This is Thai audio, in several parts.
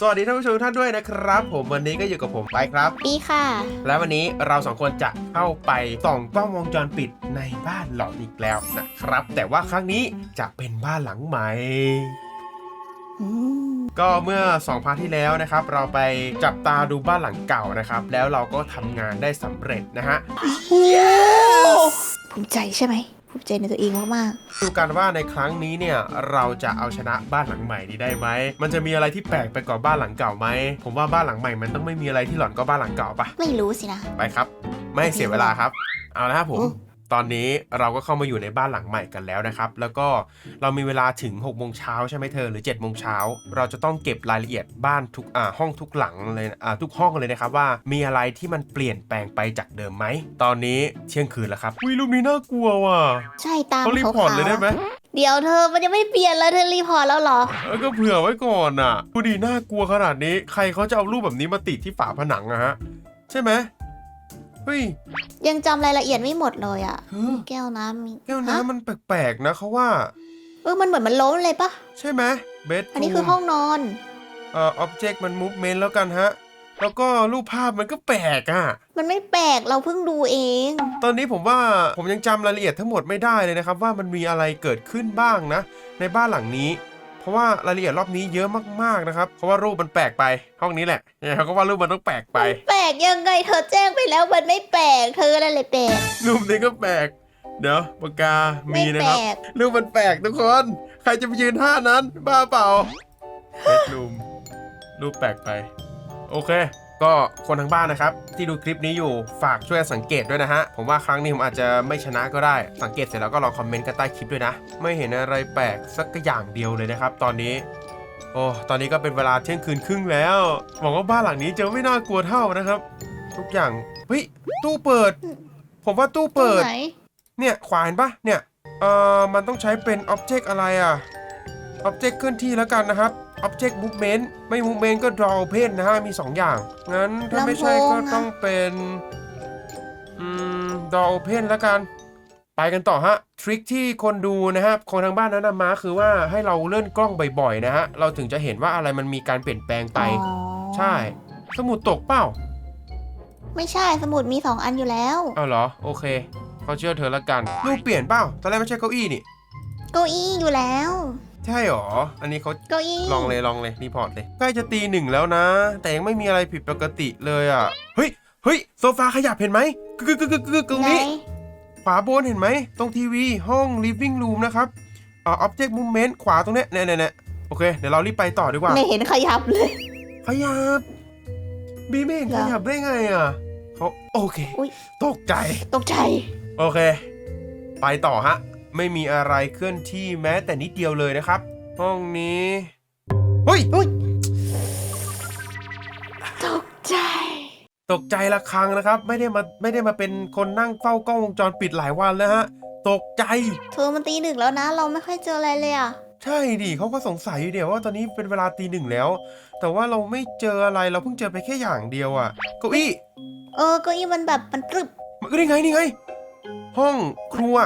สวัสดีท่านผู้ชมทุกท่านด้วยนะครับ ผมวันนี้ก็อยู่กับผมไปครับดีค่ะ และวันนี้เราสองคนจะเข้าไปส่องกล้องวงจรปิดในบ้านหลอนอีกแล้วนะครับ แต่ว่าครั้งนี้จะเป็นบ้านหลังใหม่อืมก็เมื่อ2พาร์ทที่แล้วนะครับ เราไปจับตาดูบ้านหลังเก่านะครับ แล้วเราก็ทำงานได้สำเร็จนะฮะภูมิใจใช่ไหม ภูมิใจในตัวเองมากดูกันว่าในครั้งนี้เนี่ยเราจะเอาชนะบ้านหลังใหม่นี้ได้ไหม มันจะมีอะไรที่แปลกไปกว่าบ้านหลังเก่าไหม ผมว่าบ้านหลังใหม่มันต้องไม่มีอะไรที่หลอนก็บ้านหลังเก่าปะๆไม่รู้สินะ ไปครับ ไม่ให้เสียเวลาครับ เอาละครับผม โอ้ ตอนนี้เราก็เข้ามาอยู่ในบ้านหลังใหม่กันแล้วนะครับ แล้วก็เรามีเวลาถึง6กโมงเช้าใช่ไหมเธอหรือ7จ็ดโมงเช้าเราจะต้องเก็บรายละเอียดบ้านทุกอ่าห้องทุกหลังเลยอ่าทุกห้องเลยนะครับว่ามีอะไรที่มันเปลี่ยนแปลงไปจากเดิมไหม ตอนนี้เที่ยงคืนแล้วครับวิรูปนี้น่ากลัวว่ะใช่ตามเขารีพอร์ตเลยได้ไหมเดี๋ยวเธอมันยังไม่เปลี่ยนเลยเธอรีพอร์ตแล้วเหรอเออก็เผื่อไว้ก่อนอะดูดีน่ากลัวขนาดนี้ ใครเขาจะเอารูปแบบนี้มาติดที่ฝาผนังอะฮะ ใช่ไหม เฮ้ยยังจำรายละเอียดไม่หมดเลยอะเฮ้ยแก้วน้ำมีแก้วฮะน้ำมันแปลกๆนะเขาว่า เออมันเหมือนมันล้มเลยปะใช่ไหมเบดอันนี้คือห้องนอน เอ่ออ็อบเจกต์มันมูฟเมนต์แล้วกันฮะ แล้วก็รูปภาพมันก็แปลกอะ มันไม่แปลกเราเพิ่งดูเอง ตอนนี้ผมว่าผมยังจำรายละเอียดทั้งหมดไม่ได้เลยนะครับ ว่ามันมีอะไรเกิดขึ้นบ้างนะ ในบ้านหลังนี้เพ ราะว่ารายละเอียดรอบนี้เยอะมากๆนะครับเพราะว่ารูปมันแปลกไปห้องนี้แหละเนี่ยเขาก็ว่ารูปมันต้องแปลกไปแปลกยังไงเธอแจ้งไปแล้วมันไม่แปลกเธออะไรเลยแปลกรูปนี้ก็แปลก เดี๋ยวปากกาไม่มีนะแปคลรับกรูปมันแปลกทุกคน ใครจะไปยืนท่านั้น บ้าเปล่าเบดรูมรูปแปลกไป โอเค ก็คนทางบ้านนะครับ ที่ดูคลิปนี้อยู่ฝากช่วยสังเกตด้วยนะฮะ ผมว่าครั้งนี้ผมอาจจะไม่ชนะก็ได้ สังเกตเสร็จแล้วก็ลองคอมเมนต์กันใต้คลิปด้วยนะ ไม่เห็นอะไรแปลกสักอย่างเดียวเลยนะครับ ตอนนี้ โอ้ตอนนี้ก็เป็นเวลาเที่ยงคืนครึ่งแล้วหวังว่าบ้านหลังนี้จะไม่น่ากลัวเท่านะครับ ทุกอย่างเฮ้ยตู้เปิด ผมว่าตู้ตรงเปิดไหน เนี่ยขวาเห็นปะเนี่ยเอ่อมันต้องใช้เป็น Object อะไรอะ Object เคลื่อนที่แล้วกันนะครับ Object Movement ไม่ Movement ก็ Draw Open นะฮะ มี 2 อย่าง งั้นถ้าไม่ใช่ก็ต้องเป็นอืม Draw Open แล้วกัน ไปกันต่อฮะ ทริคที่คนดูนะครับคนทางบ้านแนะนำมาคือว่าให้เราเลื่อนกล้องบ่อยๆนะฮะ เราถึงจะเห็นว่าอะไรมันมีการเปลี่ยนแปลงไปอ๋อใช่ สมุดตกเปล่า ไม่ใช่สมุดมีสองอันอยู่แล้วเอาเหรอ โอเคเขาเชื่อเธอละกันรูปเปลี่ยนเปล่าตอนแรกไม่ใช่เก้าอี้นี่ เก้าอี้อยู่แล้ว ใช่หรอ อันนี้เขาเก้าอี้ลองเลยลองเลยรีพอร์ตเลย ใกล้จะตีหนึ่งแล้วนะ แต่ยังไม่มีอะไรผิดปกติเลยอะ เฮ้ยเฮ้ยโซฟาขยับเห็นไหมกึกกึกกึกกึกตรงไหนนี้ ขวาบนเห็นไหม ตรงทีวีห้อง living room นะครับอ่า object movement ขวาตรงเนี้ยเนี่ยเนี่ยเนี่ยโอเค เดี๋ยวเรารีบไปต่อดีกว่า ไม่เห็นขยับเลย ขยับ บีไม่เห็นเหรขอยับได้ไงอะเขาโอเคอุ๊ยตกใจ ตกใจ โอเค ไปต่อฮะ ไม่มีอะไรเคลื่อนที่แม้แต่นิดเดียวเลยนะครับ ห้องนี้เฮ้ยอุ้ยตกใจ ตกใจละครังนะครับ ไม่ได้มาไม่ได้มาเป็นคนนั่งเฝ้ากล้องวงจรปิดหลายวันแล้วฮะตกใจ เธอมันตีหนึ่งแล้วนะ เราไม่ค่อยเจออะไรเลยอะ ใช่ดิเขาก็สงสัยอยู่เดียวว่าตอนนี้เป็นเวลาตีหนึ่งแล้ว แต่ว่าเราไม่เจออะไรเราเพิ่งเจอไปแค่อย่างเดียวอะ่ะเก้าอี้เออเก้าอี้มันแบบมันตรึบมันก็ได้ไงนี่ไง ห้องครัว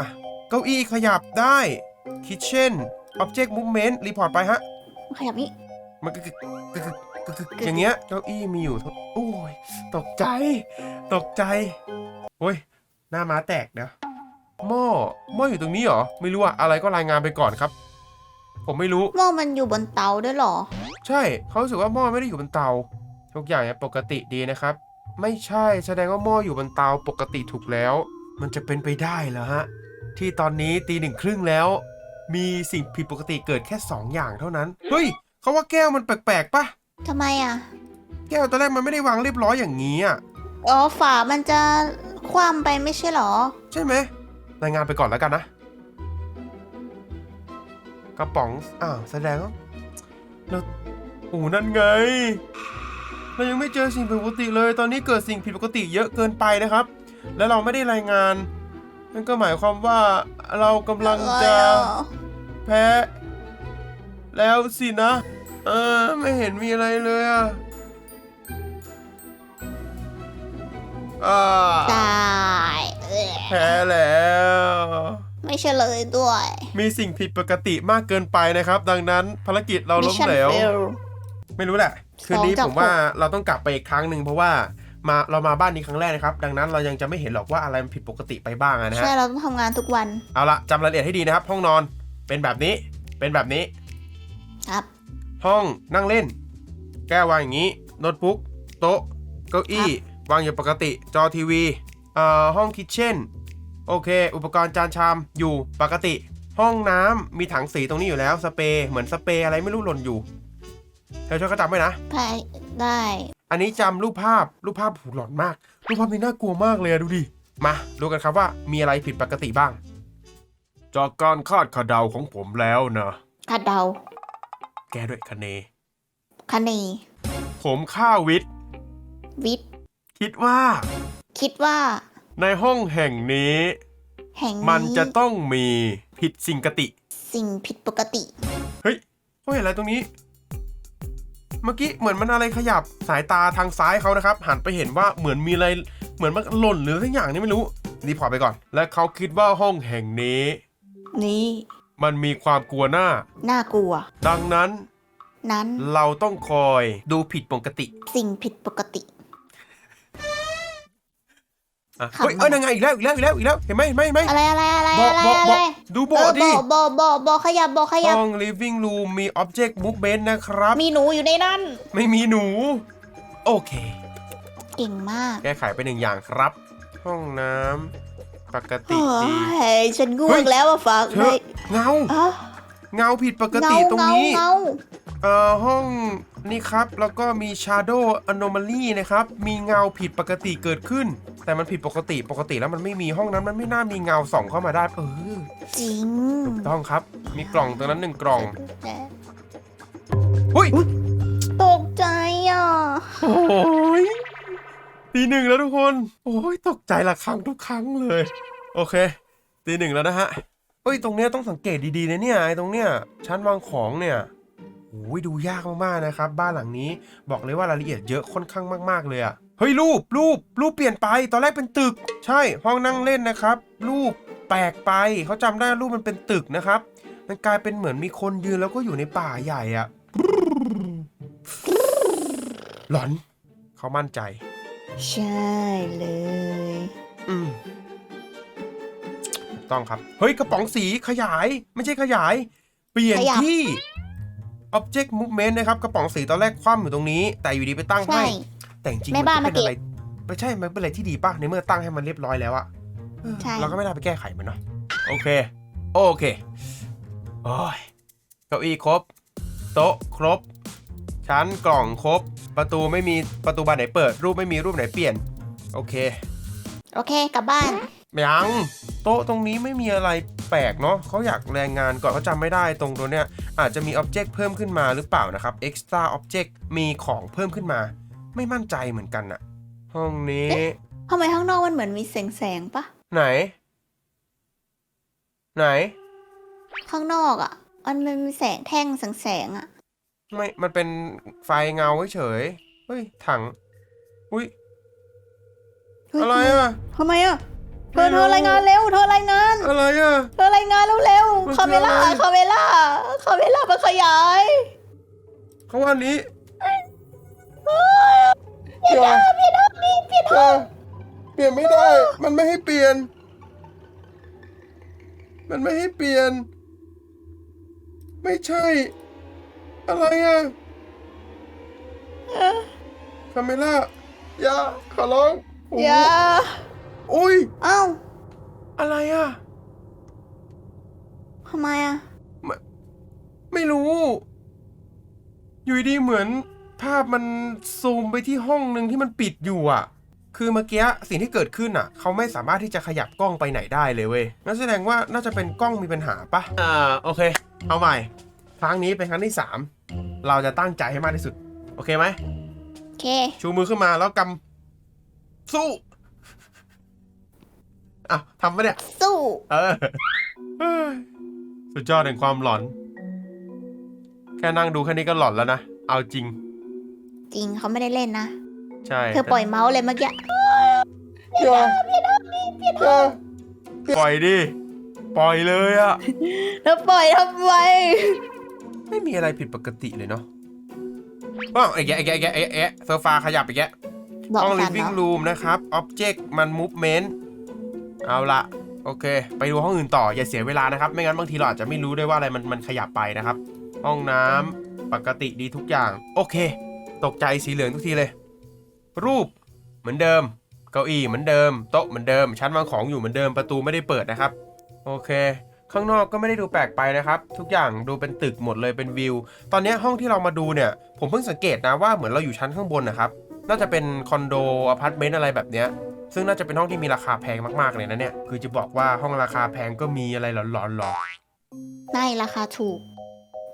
เก้าอี้ขยับได้คิทเช่น object movement รีพอร์ตไปฮะมันขยับนี่มันก็กึกกึกกึกกึกกึกอย่างเงี้ยเก้าอี้มีอยู่ทั้งโอ้ยตกใจ ตกใจโอ้ยหน้าม้าแตกนะหม้อหม้ออยู่ตรงนี้เหรอ ไม่รู้อะอะไรก็รายงานไปก่อนครับ ผมไม่รู้หม้อมันอยู่บนเตาด้วยเหรอ ใช่เขารู้สึกว่าหม้อไม่ได้อยู่บนเตาทุกอย่างเนี่ยปกติดีนะครับ ไม่ใช่แสดงว่าหม้ออยู่บนเตาปกติถูกแล้ว มันจะเป็นไปได้เหรอฮะ ที่ตอนนี้ตีหนึ่งครึ่งแล้ว มีสิ่งผิดปกติเกิดแค่สองอย่างเท่านั้น เฮ้ยเขาว่าแก้วมันแปลกๆปะทำไมอะ แก้วตอนแรกมันไม่ได้วางเรียบร้อยอย่างนี้อะอ๋อฝามันจะคว่ำไปไม่ใช่เหรอ ใช่ไหมรายงานไปก่อนแล้วกันนะ กระป๋องอ้าวแสดงว่าเราโอ้นั่นไง เรายังไม่เจอสิ่งผิดปกติเลย ตอนนี้เกิดสิ่งผิดปกติเยอะเกินไปนะครับ และเราไม่ได้รายงาน นั่นก็หมายความว่าเรากำลังจะแพ้แล้วสินะ เออไม่เห็นมีอะไรเลยอะอ่าตายเอ้ยแพ้แล้ว ไม่เฉลยด้วย มีสิ่งผิดปกติมากเกินไปนะครับ ดังนั้นภารกิจเราล้ม Mission เหลว fail ไม่รู้แหละ คืนนี้สองจากผมว่าหกเราต้องกลับไปอีกครั้งหนึ่งเพราะว่า มาเรามาบ้านนี้ครั้งแรกนะครับ ดังนั้นเรายังจะไม่เห็นหรอกว่าอะไรมันผิดปกติไปบ้างอะนะฮะ ใช่ เราต้องทำงานทุกวัน เอาละจำรายละเอียดให้ดีนะครับ ห้องนอนเป็นแบบนี้ เป็นแบบนี้ ครับ ห้องนั่งเล่น แก้ววางอย่างนี้โน้ตบุ๊กโต๊ะ เก้าอี้ วางอยู่ปกติ จอทีวีเอ่อห้องคิทเช่น โอเค อุปกรณ์จานชามอยู่ปกติ ห้องน้ำมีถังสีตรงนี้อยู่แล้วสเปรย์เหมือนสเปรย์อะไรไม่รู้หล่นอยู่เธอช่วยก็จำไว้นะ ไป ได้ อันนี้จำรูปภาพรูปภาพผูหลอนมาก รูปภาพนี้น่ากลัวมากเลยอะดูดิมาดูกันครับว่ามีอะไรผิดปกติบ้าง จากการคาดคะเดาของผมแล้วนะคาดเดา แกด้วยคะเนคะเนผมค่าวิทย์วิทย์คิดว่า คิดว่า ในห้องแห่งนี้ แห่งมันนี้จะต้องมีผิดสิ่งกติ สิ่งผิดปกติ เฮ้ยเขาเห็นอะไรตรงนี้ เมื่อกี้เหมือนมันอะไรขยับสายตาทางซ้ายเขานะครับ หันไปเห็นว่าเหมือนมีอะไรเหมือนมันหล่นหรือสักอย่างนี่ไม่รู้รีพอร์ตไปก่อน และเขาคิดว่าห้องแห่งนี้ นี้มันมีความกลัวหน้า น่ากลัว ดังนั้นนั้นเราต้องคอยดูผิดปกติ สิ่งผิดปกติ อะขำเฮ้ยเอ้ยมากนั่นไงอีกแล้วอีกแล้วอีกแล้วอีกแล้วเห็นไหมเห็นไหมเห็นไหมอะไรอะไรอะไรบออะไรบออะบไรอดูบเอออดิบอบอบอขยับบอขยับ ห้อง living room มี object movement นะครับ มีหนูอยู่ในนั้นไม่มีหนู โอเค เก่งมากแก้ไขไปหนึ่งอย่างครับ ห้องน้ำปกติเฮ้ดียฉันง่เฮ้วงยแล้วอะฟังเธอเงาอ๋อเงาผิดปกเงาติตรงเงานี้ เงาเอ่อห้องนี่ครับ แล้วก็มี shadow anomaly นะครับ มีเงาผิดปกติเกิดขึ้น แต่มันผิดปกติปกติแล้วมันไม่มีห้องนั้นมันไม่น่ามีเงาส่องเข้ามาได้เออจริงถูกต้องครับ มีกล่องตรงนั้นหนึ่งกล่องแต่หุ้ยตกใจอะโอ้ยตีหนึ่งแล้วทุกคนโอ้ยตกใจละครั้งทุกครั้งเลย โอเคตีหนึ่งแล้วนะฮะเฮ้ยตรงเนี้ยต้องสังเกตดีๆนะเนี่ยไอ้ตรงเนี้ยชั้นวางของเนี่ยโอ้ยดูยากมากๆนะครับ บ้านหลังนี้บอกเลยว่ารายละเอียดเยอะค่อนข้างมาก ๆเลยอะ เฮ้ยรูปรูปรูปเปลี่ยนไปตอนแรกเป็นตึก ใช่ห้องนั่งเล่นนะครับ รูปแปลกไปเขาจำได้รูปมันเป็นตึกนะครับ มันกลายเป็นเหมือนมีคนยืนแล้วก็อยู่ในป่าใหญ่อะหลอนเขามั่นใจ ใช่เลย อืมถูกต้องครับ เฮ้ย กระป๋องสีขยาย ไม่ใช่ขยาย เปลี่ยนขยับที่ object movement นะครับ กระป๋องสีตอนแรกคว่ำอยู่ตรงนี้ แต่อยู่ดีไปตั้งใช่ให้ แต่จริงๆแม่มันบ้านก็เป็นมาเก็บอะไรไม่ใช่มันเป็นอะไรที่ดีป่ะในเมื่อตั้งให้มันเรียบร้อยแล้วอะเออใช่ เราก็ไม่ได้ไปแก้ไขมันเนาะโอเค โอเคโอ้ยเก้าอี้ครบ โต๊ะครบ ชั้นกล่องครบ ประตูไม่มีประตูบานไหนเปิด รูปไม่มีรูปไหนเปลี่ยน โอเค โอเคกลับบ้าน ยังโต๊ะตรงนี้ไม่มีอะไรแปลกเนาะเขาอยากแรงงานก่อนเขาจำไม่ได้ตรงตัวเนี้ยอาจจะมีอ็อบเจกต์เพิ่มขึ้นมาหรือเปล่านะครับ extra object มีของเพิ่มขึ้นมา ไม่มั่นใจเหมือนกันอะห้องนี้ ทำไมข้างนอกมันเหมือนมีแสงแสงๆปะไหน ไหน ข้างนอกอะ มันมันมีแสงแท่งแสงแสงๆอะ ไม่ มันเป็นไฟเงาเฉยๆเฮ้ย ถัง อุ้ย เฮ้ยอะไรอะทำไมอะเธไม่อรู้เธอรายงานเร็วเธอรายงาน อะไรอะ เธอรายงานเร็วมันๆคาเมล่าคืออะไร คาเมล่าคาเมล่ามาขยายเขาว่าอันนี้ เปลี่ยนห้องเปลี่ยนห้องนี่เปลี่ยนห้องเปลี่ยนไม่ได้ มันไม่ให้เปลี่ยน มันไม่ให้เปลี่ยน ไม่ใช่ อะไรอะคาเมล่าอย่าขอร้องโอ้อย่าอุ้ยเอ้าอะไรอะทำไมอะ ไม่รู้ อยู่ดีๆเหมือน ภาพมันซูมไปที่ห้องหนึ่งที่มันปิดอยู่อะ คือเมื่อกี้สิ่งที่เกิดขึ้นอะ เขาไม่สามารถที่จะขยับกล้องไปไหนได้เลยเว้ยนั่นแสดงว่าน่าจะเป็นกล้องมีปัญหาปะอ่าโอเค เอาใหม่ ครั้งนี้เป็นครั้งที่ 3 เราจะตั้งใจให้มากที่สุด โอเคไหมโอเค ชูมือขึ้นมาแล้วกำสู้อะทำปะเนี่ย สู้ เออเฮ้ยสุดยอดแห่งความหลอน แค่นั่งดูแค่นี้ก็หลอนแล้วนะ เอาจริง จริงเขาไม่ได้เล่นนะ ใช่เธอปล่อยเมาส์เลยเมื่อกี้อย่าอย่าปล่อยดิ ปล่อยเลยอะเธอปล่อยทำไมไม่มีอะไรผิดปกติเลยเนาะว้าวไอ้แกะไอ้แกะไอ้แกะไอ้แกะโซฟาขยับไอ้แกะบอกห้องกัน living เนาะ room นะครับ object มัน movement เอาละโอเค ไปดูห้องอื่นต่ออย่าเสียเวลานะครับ ไม่งั้นบางทีเราอาจจะไม่รู้ด้วยว่าอะไรมันมันขยับไปนะครับ ห้องน้ำปกติดีทุกอย่าง โอเค ตกใจสีเหลืองทุกทีเลย รูปเหมือนเดิม เก้าอี้เหมือนเดิม โต๊ะเหมือนเดิม ชั้นวางของอยู่เหมือนเดิม ประตูไม่ได้เปิดนะครับ โอเค ข้างนอกก็ไม่ได้ดูแปลกไปนะครับ ทุกอย่างดูเป็นตึกหมดเลยเป็นวิว ตอนนี้ห้องที่เรามาดูเนี่ย ผมเพิ่งสังเกตนะว่าเหมือนเราอยู่ชั้นข้างบนนะครับ น่าจะเป็นคอนโดอพาร์ตเมนต์อะไรแบบเนี้ยซึ่งน่าจะเป็นห้องที่มีราคาแพงมากๆเลยนะเนี่ย คือจะบอกว่าห้องราคาแพงก็มีอะไรหลอนๆหรอไม่ราคาถูก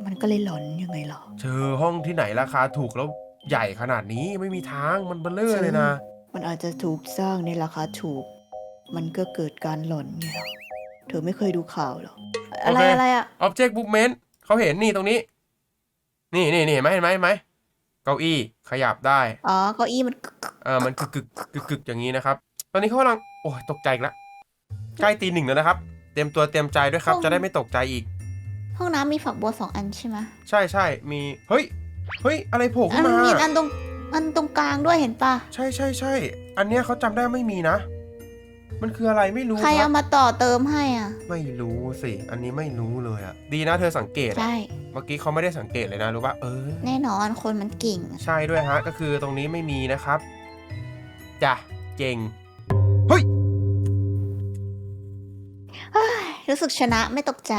มันก็เลยหลอนยังไงหรอ เจอห้องที่ไหนราคาถูกแล้ว ใหญ่ขนาดนี้ไม่มีทางมันเบลเลอร์เลยนะ มันอาจจะถูกสร้างในราคาถูก มันก็เกิดการหล่อนไงล่ะเธอไม่เคยดูข่าวเหรอ อะไรโอเคอะไรอะ Object Movement เขาเห็นนี่ตรงนี้ นี่นี่นี่เห็นไหมเห็นไหมเห็นไหมเก้าอี้ขยับได้ อ๋อ เก้าอี้มันกึกกึกเออมันกึกกึกกึกกึกอย่างนี้นะครับ ตอนนี้เขากำลัง โอ้ยตกใจอีกแล้วใกล้ตีหนึ่งแล้วนะครับ เตรียมตัวเตรียมใจด้วยครับ จะได้ไม่ตกใจอีก ห้องน้ำมีฝักบัวสองอันใช่ไหมใช่ใช่มี เฮ้ย เฮ้ย อะไรโผล่อัขึ้นนมา มีอันตรงอันตรงกลางด้วยเห็นปะใช่ใช่ใช่ อันเนี้ยเขาจำได้ไม่มีนะ มันคืออะไรไม่รู้ใครคเอารับมาต่อเติมให้อะ ไม่รู้สิ อันนี้ไม่รู้เลยอะดีนะเธอสังเกตอะใช่ เมื่อกี้เขาไม่ได้สังเกตเลยนะรู้ป่ะเออ แน่นอนคนมันเก่งอะใช่ด้วยฮะ ก็คือตรงนี้ไม่มีนะครับจ้ะเก่งเฮ้ยเฮ้ยรู้สึกชนะไม่ตกใจ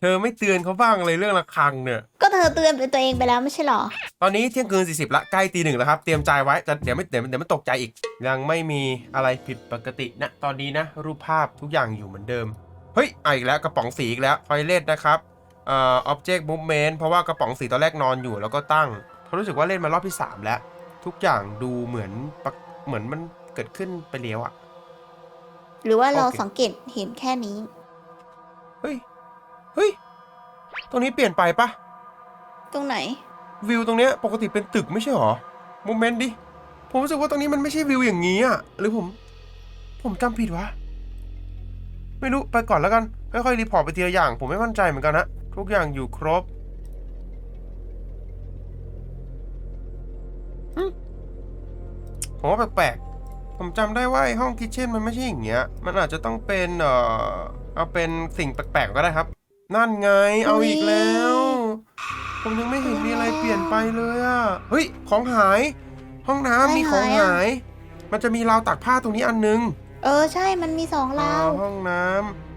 เธอไม่เตือนเขาบ้างเลยเรื่องระฆังเนี่ยก็ เธอเตือนเป็นตัวเองไปแล้วไม่ใช่หรอ ตอนนี้เที่ยงคืน 40 ละใกล้ตีหนึ่งแล้วครับ เตรียมใจไว้จะเดี๋ยวไม่เดี๋ยวเดี๋ยวมันตกใจอีก ยังไม่มีอะไรผิดปกตินะ ตอนนี้นะ รูปภาพทุกอย่างอยู่เหมือนเดิม เฮ้ยอะอีกแล้วกระป๋องสีอีกแล้วทอยเลทนะครับเอ่อ object movement เพราะว่ากระป๋องสีตอนแรกนอนอยู่แล้วก็ตั้งเพราะรู้สึกว่าเล่นมารอบที่ 3 แล้ว ทุกอย่างดูเหมือนปกเหมือนมันเกิดขึ้นไปแล้วอะ หรือว่าเราโอเค สังเกตเห็นแค่นี้ เฮ้ย เฮ้ย ตรงนี้เปลี่ยนไปปะ ตรงไหน วิวตรงเนี้ยปกติเป็นตึกไม่ใช่หรอโมเมนต์ดิ ผมรู้สึกว่าตรงนี้มันไม่ใช่วิวอย่างนี้อะ หรือผม ผมจำผิดวะ ไม่รู้ไปก่อนแล้วกัน ค่อยๆรีพอร์ตไปทีละอย่าง ผมไม่มั่นใจเหมือนกันนะ ทุกอย่างอยู่ครบผมว่าแปลกๆ ผมจำได้ว่าไอ้ห้องคิทเช่นมันไม่ใช่อย่างเงี้ย มันอาจจะต้องเป็นเอ่อเอาเป็นสิ่งแปลกๆก็ได้ครับ นั่นไง เอาอีกแล้ว ผมยังไม่เห็นมีอะไรเปลี่ยนไปเลยอะเฮ้ย ของหาย ห้องน้ำมีของหาย มันจะมีราวตากผ้าตรงนี้อันนึง เออใช่ มันมีสองราวอ่ห้องน้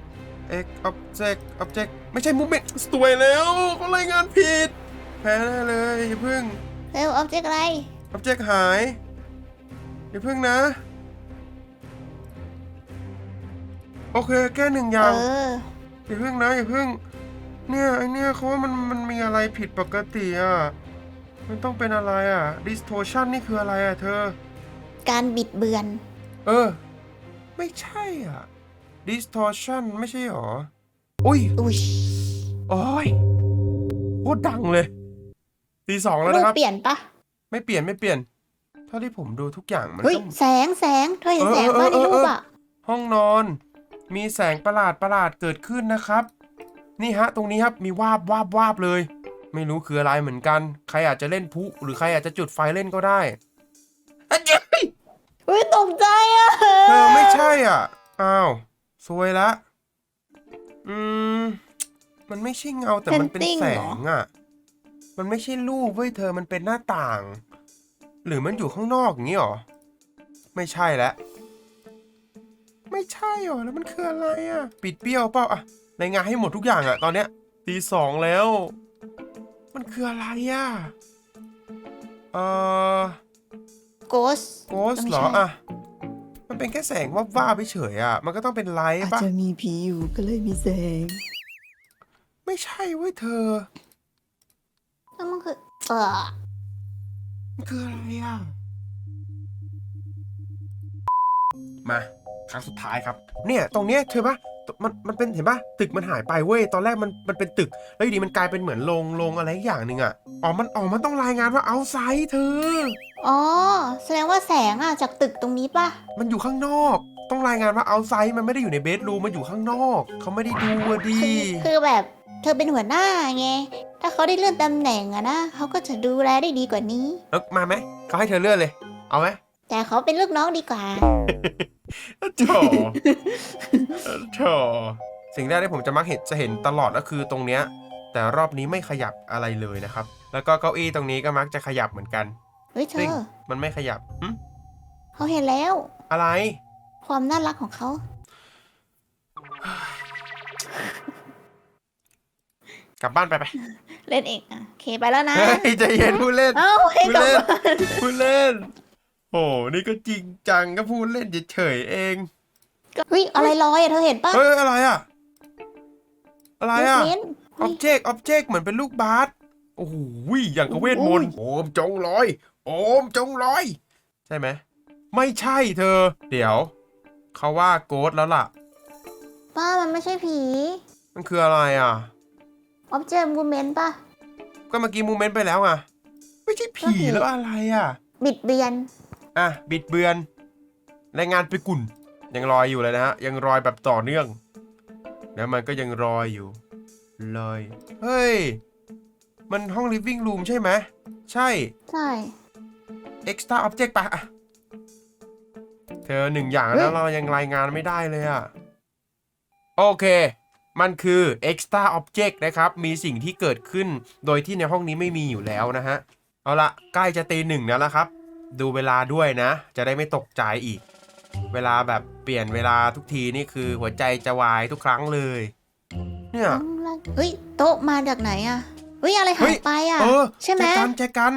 ำ X object object ไม่ใช่ movement สวยแล้วเขารายงานผิด แพ้แน่เลยอย่าเพิ่งเร็วออบเจกต์อะไร object หาย อย่าเพิ่งนะ โอเค แก้หนึ่งอเอย่างออย่าเพิ่งนะอย่าเพิ่ง เนี่ยไอเนี่ยเขาว่ามันมันมีอะไรผิดปกติอะ มันต้องเป็นอะไรอะ distortion นี่คืออะไรอะเธอ การบิดเบือน เออ ไม่ใช่อะ distortion ไม่ใช่หรอ อุ้ย อุ้ยโอ้ยโคตรดังเลยตีสองแล้วรูนะปครับ เปลี่ยนปะไม่เปลี่ยนไม่เปลี่ยน เท่าที่ผมดูทุกอย่างมันเฮ้ยก็แสงแสงเธอเห็นเออแสงป่ะเออในเออรูปอะ ห้องนอน มีแสงประหลาดประหลาดเกิดขึ้นนะครับ นี่ฮะ ตรงนี้ครับมีวาบวาบวาบเลย ไม่รู้คืออะไรเหมือนกัน ใครอาจจะเล่นพลุหรือใครอาจจะจุดไฟเล่นก็ได้อะเจ้ยเฮ้ยตกใจอะเธอไม่ใช่อะอ้าวซวยละอืมมันไม่ใช่เงาแต่มันเป็นแสงอะ มันไม่ใช่รูปเว้ยเธอมันเป็นหน้าต่าง หรือมันอยู่ข้างนอกอย่างนี้หรอ ไม่ใช่แล้วไม่ใช่หรอแล้วมันคืออะไรอะ ปิดเปรี้ยวเปล่าอะ รายงานให้หมดทุกอย่างอะตอนเนี้ยตีสองแล้ว มันคืออะไรอะเอ่อ โกส โกสเหรออะมันเป็นแค่แสงว่าว่าไปเฉยๆอะมันก็ต้องเป็นไลท์อาจปะจะมีผีอยู่ก็เลยมีแสงไม่ใช่เว้ยเธอนั่นมันคือ เออมันคืออะไรอะมา ครั้งสุดท้ายครับ เนี่ย ตรงเนี้ยเธอปะ มันมันเป็นเห็นปะตึกมันหายไปเว้ยตอนแรกมันมันเป็นตึก แล้วอยู่ดีมันกลายเป็นเหมือนโรงโรงอะไรอย่างหนึ่งอะอ๋อมันอ๋อมันต้องรายงานว่าเอาไซด์เธอ อ๋อ แสดงว่าแสงอะจากตึกตรงนี้ป่ะ มันอยู่ข้างนอก ต้องรายงานว่าเอาไซด์มันไม่ได้อยู่ในเบดรูมมันอยู่ข้างนอก เขาไม่ได้ดูอะดี คือคือแบบเธอเป็นหัวหน้าไง ถ้าเขาได้เลื่อนตำแหน่งอะนะเขาก็จะดูแลได้ดีกว่านี้ เอ้ยมาไหมเขาให้เธอเลื่อนเลย เอาไหม แต่เขาเป็นลูกน้องดีกว่า โถโถสิ่งแรกที่ผมจะมักเห็นจะเห็นตลอดก็คือตรงเนี้ย แต่รอบนี้ไม่ขยับอะไรเลยนะครับ แล้วก็เก้าอี้ตรงนี้ก็มักจะขยับเหมือนกัน เฮ้ยเธซึ่งอ มันไม่ขยับหึเขาเห็นแล้ว อะไร ความน่ารักของเขา กลับบ้านไปไปเล่นเองอะโอเคไปแล้วนะเฮ้ยใจเย็นพูดเล่น เอ้าให้พูดกลับเล่นบ้านพูดเล่น โอ้นี่ก็จริงจังก็พูดเล่นเฉยๆเอง เฮ้ยอะไรลอยอะเธอเห็นปะเฮ้ยอะไรอะ อะไรอะ เห็นออบเจกต์ออบเจกต์เหมือนเป็นลูกบาสโอ้โหอย่างกับเวทมนต์โอมจงลอย โอมจงลอย ใช่ไหม ไม่ใช่เธอ เดี๋ยว เขาว่าโกดแล้วล่ะ ป้ามันไม่ใช่ผีมันคืออะไรอะ ออบเจกต์มูเมนต์ปะก็เมื่อกี้มูเมนต์ไปแล้วอะไม่ใช่ผีแล้วอะไรอะ บิดเบียน อะบิดเบือนรายงานไปกุ่นยังรอยอยู่เลยนะฮะยังรอยแบบต่อเนื่องแล้วมันก็ยังรอยอยู่ลอยเฮ้ย มันห้อง living room ใช่ไหมใช่ ใช่ extra object ปะอะเธอหนึ่งอย่างเฮ้ยแล้วเรายังรายงานไม่ได้เลยอะโอเค มันคือ extra object นะครับ มีสิ่งที่เกิดขึ้นโดยที่ในห้องนี้ไม่มีอยู่แล้วนะฮะ เอาละใกล้จะตีหนึ่งแล้วละครับ ดูเวลาด้วยนะ จะได้ไม่ตกใจอีก เวลาแบบเปลี่ยนเวลาทุกทีนี่คือหัวใจจะวายทุกครั้งเลย เนี่ย เฮ้ย โต๊ะมาจากไหนอะเฮ้ย อะไรเฮ้หายยไปอะเออใช่ไหมแจกันแจกัน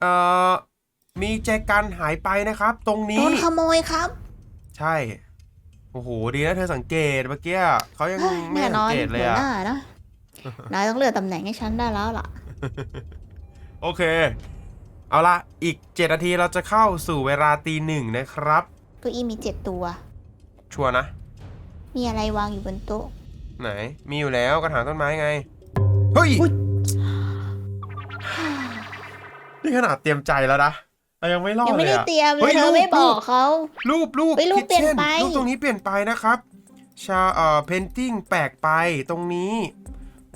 เอ่อ มีแจกันหายไปนะครับ ตรงโดนี้นขโมยครับ ใช่ โอ้โห ดีนะเธอสังเกตเมื่อกี้เขายังเฮ้ยไม่แน่นสัองนเกตเลยหัวอะหน้านะนายต้องเลือกตำแหน่งให้ฉันได้แล้วล่ะ โอเค เอาละอีก 7 นาทีเราจะเข้าสู่เวลาตีหนึ่งนะครับ เก้าอี้มีเจ็ดตัว ชัวร์นะ มีอะไรวางอยู่บนโต๊ะ ไหน มีอยู่แล้วกระถางต้นไม้ไง เฮ้ย อุ๊ย นี่ขนาดเตรียมใจแล้วนะเรายังไม่รอดยังไม่เลยได้อะ เตรียมเลเฮ้ยยเธรูอปไม่บรูอปกเขา รูปรูปเฮ้ยรูปคิดเปลี่ยนช่ไป รูปตรงนี้เปลี่ยนไปนะครับ ชาเอ่อเพนติ้งแปลกไปตรงนี้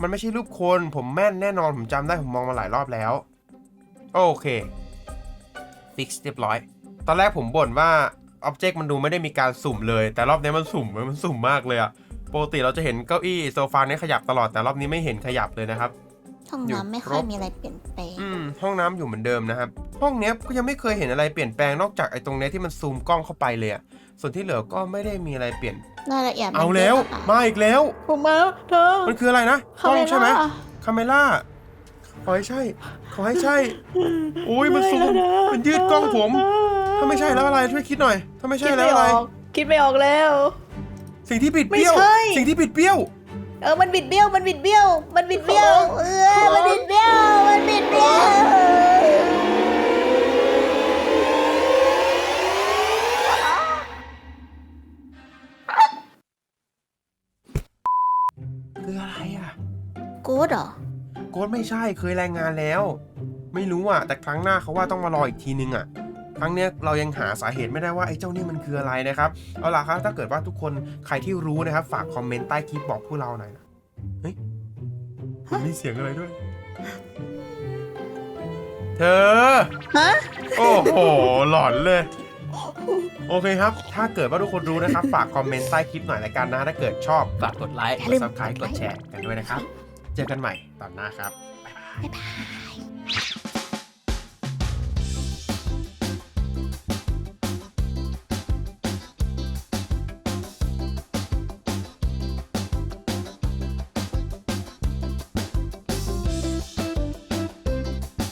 มันไม่ใช่รูปคนผมแม่นแน่นอนผมจำได้ผมมองมาหลายรอบแล้ว โอเค ฟิกเรียบร้อย ตอนแรกผมบ่นว่าอ็อบเจกต์มันดูไม่ได้มีการสุ่มเลย แต่รอบนี้มันสุ่มมันสุ่มมากเลยอะปกติเราจะเห็นเก้าอี้โซฟาเนี่ยขยับตลอดแต่รอบนี้ไม่เห็นขยับเลยนะครับ ห้องอยู่น้ำไม่คค่รอยบมีอะไรเปลี่ยนแปลงอืมห้องน้ำอยู่เหมือนเดิมนะครับ ห้องเนี้ยก็ยังไม่เคยเห็นอะไรเปลี่ยนแปลงนอกจากไอ้ตรงเนี้ยที่มันซูมกล้องเข้าไปเลยอะส่วนที่เหลือก็ไม่ได้มีอะไรเปลี่ยน รายละเอียดมันเอาแล้ว ยะมาอีกแล้ว ผมมาเธอมันคืออะไรนะกล้องใช่ไหมคาเมล่าคาเมล่า ขอให้ใช่ ขอให้ใช่โอ้ยมันซูมมันยืดกล้องผม ถ้าไม่ใช่แล้วอะไรช่วยคิดหน่อย ถ้าไม่ใช่คิดแล้ไม่วออะไรอกคิดไม่ออกแล้ว สิ่งที่บิดเบี้ยวไม่ใช่สิ่งที่บิดเบี้ยว เออ มันบิดเบี้ยว มันบิดเบี้ยว มันบิดเบี้ยว เออ มันบิดเบี้ยว มันบิดเบี้ยวคืออะไรอะกูดเหรอ โกดไม่ใช่เคยรายงานแล้ว ไม่รู้อะ แต่ครั้งหน้าเขาว่าต้องมารออีกทีนึงอะครั้งเนี้ยเรายังหาสาเหตุไม่ได้ว่าไอ้เจ้านี่มันคืออะไรนะครับ เอาล่ะครับถ้าเกิดว่าทุกคนใครที่รู้นะครับ ฝากคอมเมนต์ใต้คลิปบอกพวกเราหน่อยนะเฮ้ยมันมีเสียงอะไรด้วย เธอฮะโอ้โหหลอนเลยโอเคครับ ถ้าเกิดว่าทุกคนรู้นะครับ ฝากคอมเมนต์ใต้คลิปหน่อยละกันนะ ถ้าเกิดชอบฝากกดไลค์อย่ากลืดมซับสไครต์กกดดไลค์แชร์กันด้วยนะครับ เจอกันใหม่ ตอนหน้าครับ บ๊ายบาย